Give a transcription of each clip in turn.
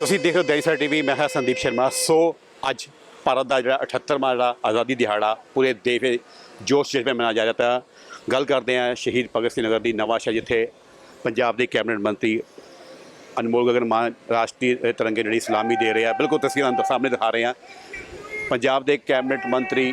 ਤੁਸੀਂ ਦੇਖ ਰਹੇ ਹੋ ਦੈਨਿਕ ਟੀਵੀ, ਮੈਂ ਹਾਂ ਸੰਦੀਪ ਸ਼ਰਮਾ। ਸੋ ਅੱਜ ਭਾਰਤ ਦਾ ਜਿਹੜਾ 78ਵਾਂ ਜਿਹੜਾ ਆਜ਼ਾਦੀ ਦਿਹਾੜਾ ਪੂਰੇ ਦੇਸ਼ ਵਿੱਚ ਜੋਸ਼ ਜਜ਼ਬੇ ਮਨਾਇਆ ਜਾ ਰਿਹਾ ਤਾਂ ਗੱਲ ਕਰਦੇ ਹਾਂ ਸ਼ਹੀਦ ਭਗਤ ਸਿੰਘ ਨਗਰ ਦੀ ਨਵਾਂ ਜਿੱਥੇ ਪੰਜਾਬ ਦੇ ਕੈਬਨਿਟ ਮੰਤਰੀ ਅਨਮੋਲ ਗਗਨ ਮਾਨ ਰਾਸ਼ਟਰੀ ਤਿਰੰਗੇ ਜਿਹੜੀ ਸਲਾਮੀ ਦੇ ਰਿਹਾ ਬਿਲਕੁਲ ਤਸਵੀਰਾਂ ਸਾਹਮਣੇ ਦਿਖਾ ਰਹੇ ਹਾਂ। ਪੰਜਾਬ ਦੇ ਕੈਬਨਿਟ ਮੰਤਰੀ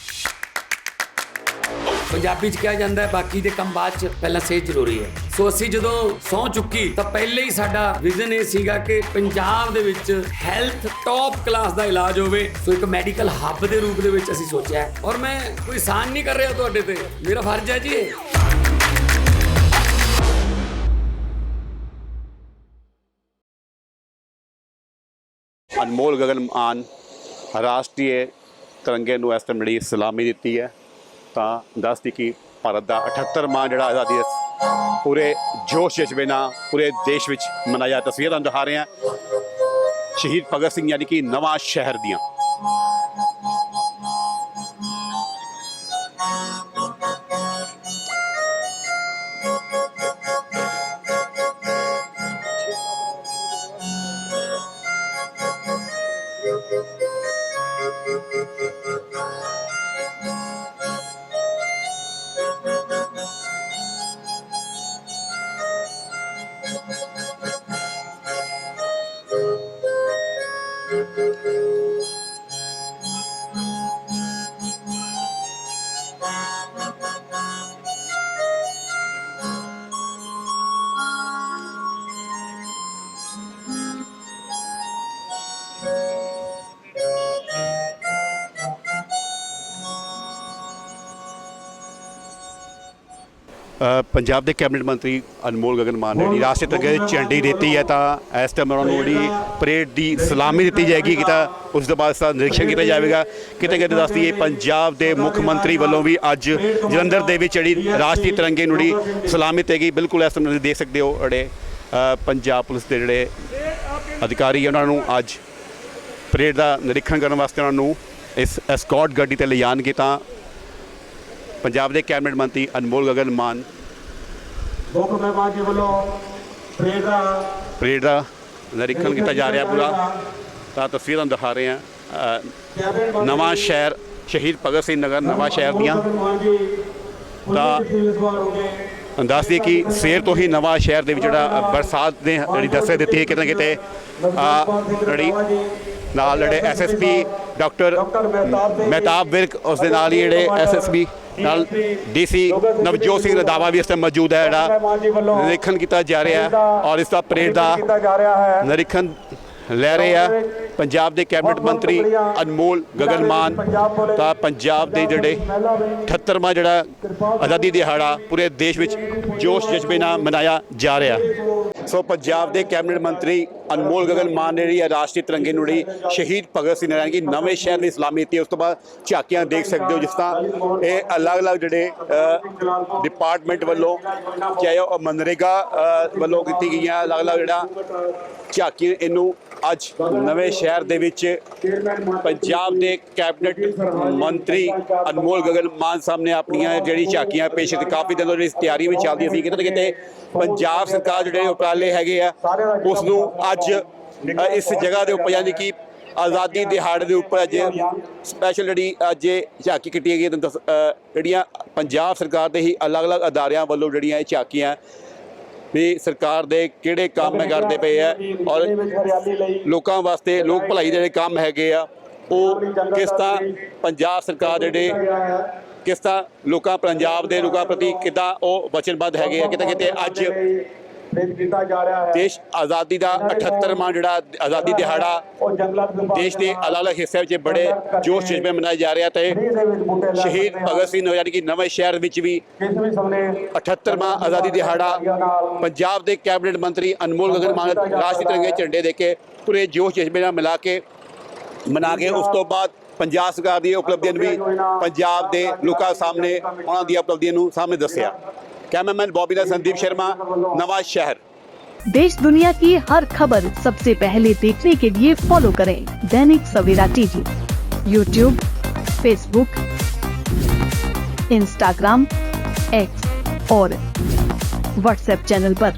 ਪੰਜਾਬੀ ਚ ਕਿਹਾ ਜਾਂਦਾ ਹੈ, ਬਾਕੀ ਦੇ ਕੰਮ ਬਾਅਦ ਚ ਪਹਿਲਾਂ ਸਿਹਤ ਜ਼ਰੂਰੀ ਹੈ। ਸੋ ਅਸੀਂ ਜਦੋਂ ਸੌ ਚੁੱਕੀ, ਤਾਂ ਪਹਿਲੇ ਹੀ ਸਾਡਾ ਵਿਜ਼ਨ ਇਹ ਸੀਗਾ ਕਿ ਪੰਜਾਬ ਦੇ ਵਿੱਚ ਹੈਲਥ ਟੌਪ ਕਲਾਸ ਦਾ ਇਲਾਜ ਹੋਵੇ। ਸੋ ਇੱਕ ਮੈਡੀਕਲ ਹੱਬ ਦੇ ਰੂਪ ਦੇ ਵਿੱਚ ਅਸੀਂ ਸੋਚਿਆ ਔਰ ਮੈਂ ਕੋਈ ਸਾਨ ਨਹੀਂ ਕਰ ਰਿਹਾ ਤੁਹਾਡੇ ਤੇ। ਮੇਰਾ ਫਰਜ਼ ਹੈ ਜੀ ਇਹ। ਅਨਮੋਲ ਗਗਨ ਮਾਨ ਰਾਸ਼ਟਰੀ ਤਿਰੰਗੇ ਨੂੰ ਇਸ ਤਰ੍ਹਾਂ ਜਿਹੜੀ ਸਲਾਮੀ ਦਿੱਤੀ ਹੈ। ਤਾਂ ਦੱਸਦੀ ਕਿ ਭਾਰਤ ਦਾ 78ਵਾਂ ਜਿਹੜਾ ਆਜ਼ਾਦੀ ਦਿਵਸ ਪੂਰੇ ਜੋਸ਼ ਜਜ਼ਬੇ ਨਾਲ ਪੂਰੇ ਦੇਸ਼ ਵਿੱਚ ਮਨਾਇਆ ਤਸਵੀਰਾਂ ਤੁਹਾਨੂੰ ਦਿਖਾ ਰਹੇ ਹਾਂ। ਸ਼ਹੀਦ ਭਗਤ ਸਿੰਘ ਯਾਨੀ ਕਿ ਨਵਾਂ ਸ਼ਹਿਰ ਦੀਆਂ। ਪੰਜਾਬ ਦੇ ਕੈਬਨਿਟ ਮੰਤਰੀ ਅਨਮੋਲ ਗਗਨ ਮਾਨ ਨੇ ਜਿਹੜੀ ਰਾਸ਼ਟਰੀ ਤਿਰੰਗੇ ਦੀ ਝੰਡੀ ਦਿੱਤੀ ਹੈ ਤਾਂ ਇਸ ਟਾਈਮ ਉਹਨਾਂ ਨੂੰ ਜਿਹੜੀ ਪਰੇਡ ਦੀ ਸਲਾਮੀ ਦਿੱਤੀ ਜਾਏਗੀ ਕਿ ਤਾਂ ਉਸ ਤੋਂ ਬਾਅਦ ਇਸਦਾ ਨਿਰੀਖਣ ਕੀਤਾ ਜਾਵੇਗਾ। ਕਿਤੇ ਕਿਤੇ ਦੱਸਦੀ ਹੈ ਪੰਜਾਬ ਦੇ ਮੁੱਖ ਮੰਤਰੀ ਵੱਲੋਂ ਵੀ ਅੱਜ ਜਲੰਧਰ ਦੇ ਵਿੱਚ ਜਿਹੜੀ ਰਾਸ਼ਟਰੀ ਤਿਰੰਗੇ ਨੂੰ ਜਿਹੜੀ ਸਲਾਮੀ ਦਿੱਤੀ ਗਈ। ਬਿਲਕੁਲ ਇਸ ਤੁਸੀਂ ਦੇਖ ਸਕਦੇ ਹੋ ਜਿਹੜੇ ਅ, ਪੰਜਾਬ ਪੁਲਿਸ ਦੇ ਜਿਹੜੇ ਅਧਿਕਾਰੀ ਉਹਨਾਂ ਨੂੰ ਅੱਜ ਪਰੇਡ ਦਾ ਨਿਰੀਖਣ ਕਰਨ ਵਾਸਤੇ ਉਹਨਾਂ ਨੂੰ ਇਸ ਐਸਕੌਟ ਗੱਡੀ ਤੇ ਲਿਜਾਣਗੇ ਤਾਂ ਪੰਜਾਬ ਦੇ ਕੈਬਨਿਟ ਮੰਤਰੀ ਅਨਮੋਲ ਗਗਨ ਮਾਨ। ਮੁੱਖ ਮਹਿਮਾਨ ਜੀ ਵੱਲੋਂ ਪਰੇਡ ਦਾ ਪਰੇਡ ਦਾ ਨਿਰੀਖਣ ਕੀਤਾ ਜਾ ਰਿਹਾ ਪੂਰਾ। ਤਾਂ ਤਸਵੀਰਾਂ ਦਿਖਾ ਰਹੇ ਕੈਬਨਿਟ ਨਵਾਂ ਸ਼ਹਿਰ ਸ਼ਹੀਦ ਭਗਤ ਸਿੰਘ ਨਗਰ ਨਵਾਂ ਸ਼ਹਿਰ ਦੀਆਂ। ਤਾਂ ਦੱਸ ਦਈਏ ਕਿ ਸਵੇਰ ਤੋਂ ਹੀ ਨਵਾਂ ਸ਼ਹਿਰ ਦੇ ਵਿੱਚ ਜਿਹੜਾ ਬਰਸਾਤ ਨੇ ਜਿਹੜੀ ਦੱਸੇ ਦਿੱਤੀ ਹੈ ਕਿਤੇ ਕਿਤੇ ਆ ਜਿਹੜੀ ਨਾਲ ਜਿਹੜੇ ਐਸਐਸਪੀ ਡਾਕਟਰ ਮਹਿਤਾਬ ਵਿਰਕ ਉਸ ਦੇ ਨਾਲ ਹੀ ਜਿਹੜੇ ਐਸਐਸਪੀ ਨਾਲ ਡੀਸੀ ਨਵਜੋਤ ਸਿੰਘ ਰੰਧਾਵਾ ਵੀ ਇਸ ਤੇ ਮੌਜੂਦ ਹੈ ਜਿਹੜਾ ਨਿਰੀਖਣ ਕੀਤਾ ਜਾ ਰਿਹਾ ਹੈ ਔਰ ਇਸ ਦਾ ਪਰੇਡ ਦਾ ਨਿਰੀਖਣ ਲੈ ਰਹੇ ਆ। ਪੰਜਾਬ ਦੇ ਕੈਬਨਿਟ ਮੰਤਰੀ ਅਨਮੋਲ ਗਗਨ ਮਾਨ ਤਾਂ ਪੰਜਾਬ ਦੇ ਜਿਹੜੇ 78ਵਾਂ ਜਿਹੜਾ ਆਜ਼ਾਦੀ ਦਿਹਾੜਾ ਪੂਰੇ ਦੇਸ਼ ਵਿੱਚ ਜੋਸ਼ ਜਜ਼ਬੇ ਨਾਲ ਮਨਾਇਆ ਜਾ ਰਿਹਾ। ਸੋ ਪੰਜਾਬ ਦੇ ਕੈਬਨਿਟ ਮੰਤਰੀ ਅਨਮੋਲ ਗਗਨ ਮਾਨ ਨੇ ਜਿਹੜੀ ਇਹ ਰਾਸ਼ਟਰੀ ਤਿਰੰਗੇ ਨੂੰ ਜਿਹੜੀ ਸ਼ਹੀਦ ਭਗਤ ਸਿੰਘ ਨਗਰ ਕਿ ਨਵੇਂ ਸ਼ਹਿਰ ਦੀ ਇਸਲਾਮੀ ਦਿੱਤੀ ਉਸ ਤੋਂ ਬਾਅਦ ਝਾਕੀਆਂ ਦੇਖ ਸਕਦੇ ਹੋ ਜਿਸ ਤਰ੍ਹਾਂ ਇਹ ਅਲੱਗ-ਅਲੱਗ ਜਿਹੜੇ ਡਿਪਾਰਟਮੈਂਟ ਵੱਲੋਂ ਚਾਹੇ ਉਹ ਮਨਰੇਗਾ ਵੱਲੋਂ ਕੀਤੀ ਗਈਆਂ ਅਲੱਗ-ਅਲੱਗ ਜਿਹੜਾ ਝਾਕੀਆਂ ਇਹਨੂੰ ਅੱਜ ਨਵੇਂ ਸ਼ਹਿਰ ਦੇ ਵਿੱਚ ਪੰਜਾਬ ਦੇ ਕੈਬਨਿਟ ਮੰਤਰੀ ਅਨਮੋਲ ਗਗਨ ਮਾਨ ਸਾਹਿਬ ਨੇ ਆਪਣੀਆਂ ਜਿਹੜੀ ਝਾਕੀਆਂ ਪੇਸ਼ ਕੀਤੀ। ਕਾਫੀ ਦਿਨ ਤੋਂ ਜਿਹੜੀ ਤਿਆਰੀਆਂ ਵੀ ਚੱਲਦੀਆਂ ਸੀ, ਕਿਤੇ ਨਾ ਕਿਤੇ ਪੰਜਾਬ ਸਰਕਾਰ ਜਿਹੜੇ ਉਪਰਾਲੇ ਹੈਗੇ ਆ ਉਸ ਨੂੰ ਅੱਜ ਅੱਜ ਇਸ ਜਗ੍ਹਾ ਦੇ ਉੱਪਰ ਯਾਨੀ ਕਿ ਆਜ਼ਾਦੀ ਦਿਹਾੜੇ ਦੇ ਉੱਪਰ ਅੱਜ ਸਪੈਸ਼ਲ ਜਿਹੜੀ ਅੱਜ ਇਹ ਝਾਕੀ ਕੱਟੀ ਗਈ ਦੱਸ- ਜਿਹੜੀਆਂ ਪੰਜਾਬ ਸਰਕਾਰ ਦੇ ਹੀ ਅਲੱਗ-ਅਲੱਗ ਅਦਾਰਿਆਂ ਵੱਲੋਂ ਜਿਹੜੀਆਂ ਇਹ ਝਾਕੀਆਂ ਵੀ ਸਰਕਾਰ ਦੇ ਕਿਹੜੇ ਕੰਮ ਕਰਦੇ ਪਏ ਆ ਔਰ ਲੋਕਾਂ ਵਾਸਤੇ ਲੋਕ ਭਲਾਈ ਦੇ ਜਿਹੜੇ ਕੰਮ ਹੈਗੇ ਆ, ਉਹ ਕਿਸ ਤਰ੍ਹਾਂ ਪੰਜਾਬ ਸਰਕਾਰ ਜਿਹੜੇ ਕਿਸ ਤਰ੍ਹਾਂ ਲੋਕਾਂ, ਪੰਜਾਬ ਦੇ ਲੋਕਾਂ ਪ੍ਰਤੀ ਕਿੱਦਾਂ ਉਹ ਵਚਨਬੱਧ ਹੈਗੇ ਆ ਕਿਤੇ ਕਿਤੇ ਅੱਜ ਪੇਸ਼ ਕੀਤਾ ਜਾ ਰਿਹਾ ਹੈ। ਦੇਸ਼ ਆਜ਼ਾਦੀ ਦਾ 78ਵਾਂ ਜਿਹੜਾ ਆਜ਼ਾਦੀ ਦਿਹਾੜਾ ਦੇਸ਼ ਦੇ ਅਲੱਗ-ਅਲੱਗ ਹਿੱਸਿਆਂ ਵਿੱਚ ਬੜੇ ਜੋਸ਼ ਜਜ਼ਬੇ ਮਨਾਇਆ ਜਾ ਰਿਹਾ ਤੇ ਦੇ ਸ਼ਹੀਦ। ਭਗਤ ਸਿੰਘ ਨਗਰ ਯਾਨੀ ਕਿ ਨਵੇਂ ਸ਼ਹਿਰ ਵਿੱਚ ਵੀ ਕਿਸ ਵੀ ਸਮੇਂ 78ਵਾਂ ਆਜ਼ਾਦੀ ਦਿਹਾੜਾ ਪੰਜਾਬ ਦੇ ਕੈਬਨਿਟ ਮੰਤਰੀ ਅਨਮੋਲ ਗਗਨ ਮਾਨ ਰਾਸ਼ਟਰੀ ਤਿਰੰਗੇ ਝੰਡੇ ਦੇ ਕੇ ਪੂਰੇ ਜੋਸ਼ ਜਜ਼ਬੇ ਨਾਲ ਮਿਲਾ ਕੇ ਮਨਾ ਕੇ ਉਸ ਤੋਂ ਬਾਅਦ ਪੰਜਾਬ ਸਰਕਾਰ ਦੀਆਂ ਉਪਲਬਧੀਆਂ ਵੀ ਪੰਜਾਬ ਦੇ ਲੋਕਾਂ ਸਾਹਮਣੇ ਉਹਨਾਂ ਦੀਆਂ ਉਪਲਬਧੀਆਂ ਨੂੰ ਸਾਹਮਣੇ ਦੱਸਿਆ। कैमरामैन बॉबीना संदीप शर्मा, नवाज़ शहर देश दुनिया की हर खबर सबसे पहले देखने के लिए फॉलो करें Dainik Savera TV YouTube Facebook Instagram X और व्हाट्सएप चैनल पर।